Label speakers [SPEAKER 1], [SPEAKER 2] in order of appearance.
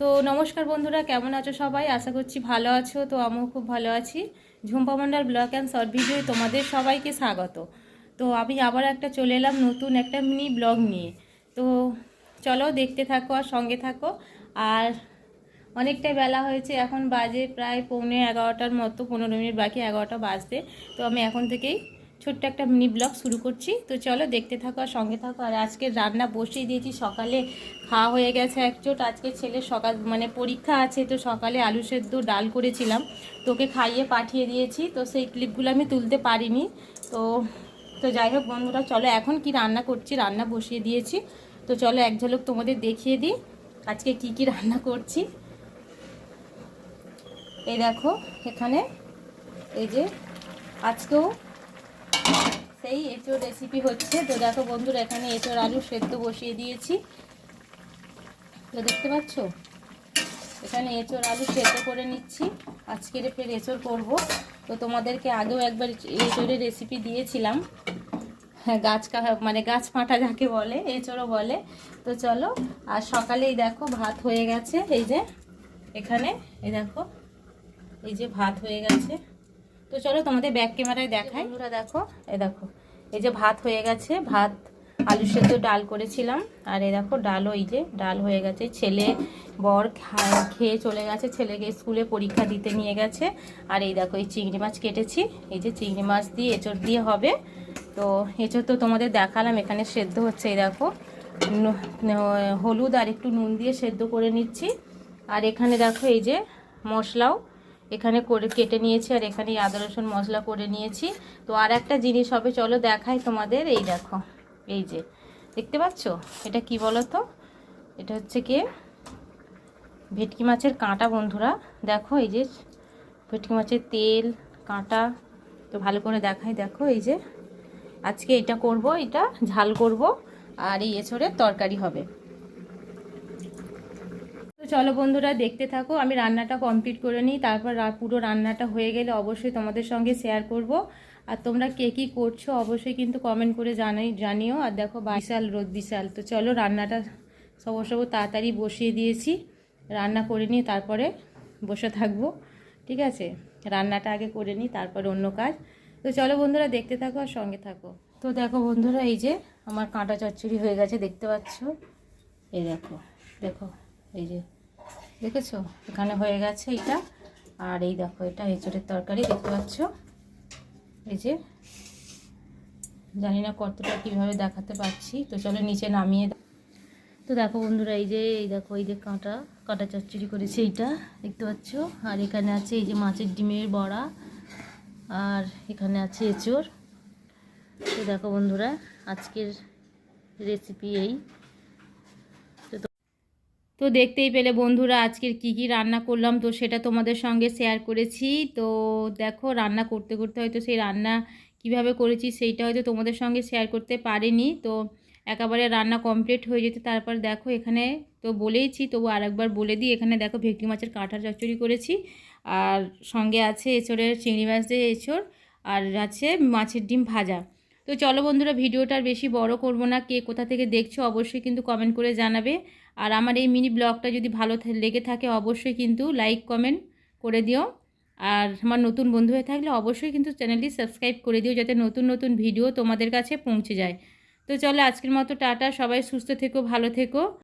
[SPEAKER 1] তো নমস্কার বন্ধুরা, কেমন আছো সবাই? আশা করছি ভালো আছো, তো আমিও খুব ভালো আছি। Jhumpa Mondal blog and short video তোমাদের সবাইকে স্বাগত। তো আমি আবার একটা চলে এলাম নতুন একটা মিনি ব্লগ নিয়ে। তো চলো দেখতে থাকো আর সঙ্গে থাকো। আর অনেকটাই বেলা হয়েছে, এখন বাজে প্রায় পৌনে এগারোটার মতো, পনেরো মিনিট বাকি এগারোটা বাজতে। তো আমি এখন থেকেই ছোট্ট একটা মিনি ব্লগ শুরু করছি। তো চলো দেখতে থাকো আর সঙ্গে থাকো। আর আজকে রান্না বসিয়ে দিয়েছি। সকালে খাওয়া হয়ে গেছে একচোট। আজকে ছেলে সকাল মানে পরীক্ষা আছে তো সকালে আলু সেদ্ধ ডাল করেছিলাম। তোকে খাইয়ে পাঠিয়ে দিয়েছি। তো সেই ক্লিপগুলো আমি তুলতে পারিনি। তো তো যাই হোক বন্ধুরা, চলো এখন কি রান্না করছি? রান্না বসিয়ে দিয়েছি। তো চলো এক ঝলক তোমাদের দেখিয়ে দিই আজকে কি কি রান্না করছি। এই দেখো, এখানে এই যে আজকেও সেই এঁচোর রেসিপি হচ্ছে। তো দেখো বন্ধুরা, এখানে এঁচোর আলু সেদ্ধ বসিয়ে দিয়েছি। তো দেখতে পাচ্ছ? এখানে এঁচোর আলু সেদ্ধ করে নিচ্ছি। আজকের ফের এঁচোর করব। তো তোমাদেরকে আগেও একবার এঁচোরের রেসিপি দিয়েছিলাম। হ্যাঁ গাছ মানে গাছ ফাঁটা যাকে বলে এঁচোড়ও বলে। তো চলো, আর সকালেই দেখো ভাত হয়ে গেছে। এই যে, এখানে, এই দেখো, এই যে ভাত হয়ে গেছে। তো চলো তোমাদের ব্যাক ক্যামেরায় দেখাই। বন্ধুরা দেখো। এই দেখো এই যে ভাত হয়ে গেছে ভাত আলু সেদ্ধ ডাল করেছিলাম। আর এ দেখো ডালও এই যে ডাল হয়ে গেছে। ছেলে বর খেয়ে চলে গেছে ছেলেকে স্কুলে পরীক্ষা দিতে নিয়ে গেছে। আর এই দেখো এই চিংড়ি মাছ কেটেছি। এই যে চিংড়ি মাছ দিয়ে এঁচড় দিয়ে হবে। তো এঁচড় তো তোমাদের দেখালাম এখানে সেদ্ধ হচ্ছে এই দেখো। হলুদ আর একটু নুন দিয়ে সেদ্ধ করে নিচ্ছি। আর এখানে দেখো এই যে মশলাও। এখানে করে কেটে নিয়েছি আর এখানে আদা, রসুন, মশলা করে নিয়েছি। তো আর একটা জিনিস হবে, চলো দেখাই তোমাদের। এই দেখো, এই যে, দেখতে পাচ্ছ? এটা কি বলো তো এটা হচ্ছে কি? ভেটকি মাছের কাঁটা বন্ধুরা। দেখো, এই যে ভেটকি মাছের তেল, কাঁটা। তো ভালো করে দেখাই, দেখো, এই যে। আজকে এটা করব, এটা ঝাল করব। আর এই এছড়ের তরকারি হবে। চলো বন্ধুরা, দেখতে থাকো। আমি রান্নাটা কমপ্লিট করে নিই। তারপর পুরো রান্নাটা হয়ে গেলে অবশ্যই তোমাদের সঙ্গে শেয়ার করব। আর তোমরা কে কী করছ অবশ্যই কিন্তু কমেন্ট করে জানাই জানিও। আর দেখো বিশাল রোদ, বিশাল। তো চলো রান্নাটা সব সব তাড়াতাড়ি বসিয়ে দিয়েছি। রান্না করে নিয়ে তারপরে বসে থাকব। ঠিক আছে? রান্নাটা আগে করে নিই, তারপরে অন্য কাজ। তো চলো বন্ধুরা, দেখতে থাকো আর সঙ্গে থাকো। তো দেখো বন্ধুরা, এই যে আমার কাঁটা চচ্চড়ি হয়ে গেছে, দেখতে পাচ্ছ? এই দেখো দেখো, এই যে দেখেছ? এখানে হয়ে গেছে এটা। আর এই দেখো, এটা এঁচড়ের তরকারি, দেখতে পাচ্ছ? এই যে, জানি না কতটা কীভাবে দেখাতে পারছি। তো চলো নিচে নামিয়ে তো দেখো বন্ধুরা, এই যে, এই দেখো, এই যে কাঁটা কাঁটা চচ্চড়ি করেছে এইটা, দেখতে পাচ্ছ? আর এখানে আছে এই যে মাছের ডিমের বড়া, আর এখানে আছে এঁচড়। তো দেখো বন্ধুরা, আজকের রেসিপি এই। তো দেখতেই পেলে বন্ধুরা, আজকের কি কি রান্না করলাম তো সেটা তোমাদের সঙ্গে শেয়ার করেছি। তো দেখো রান্না করতে করতে হয়তো সেই রান্না কীভাবে করেছি সেইটা হয়তো তোমাদের সঙ্গে শেয়ার করতে পারিনি। তো একেবারে রান্না কমপ্লিট হয়ে যেতে তারপর দেখো এখানে তো বলেইছি, তবু আরেকবার বলে দিই, এখানে দেখো ভেটকি মাছের কাঁঠার চচ্চড়ি করেছি। আর সঙ্গে আছে এঁচড়ের চিংড়ি মাছ দিয়ে এঁচড়, আর আছে মাছের ডিম ভাজা। তো চলো বন্ধুরা, ভিডিওটা বেশি বড় করব না, কে কোথা থেকে দেখছ অবশ্যই কিন্তু কমেন্ট করে জানাবে। আর আমার এই মিনি ব্লগটা যদি ভালো লেগে থাকে অবশ্যই কিন্তু লাইক, কমেন্ট করে দিও। আর আমার নতুন বন্ধু হয়ে থাকলে অবশ্যই কিন্তু চ্যানেলটি সাবস্ক্রাইব করে দিও যাতে নতুন নতুন ভিডিও তোমাদের কাছে পৌঁছে যায়। তো চলো আজকের মতো টাটা, সবাই সুস্থ থেকো, ভালো থেকো।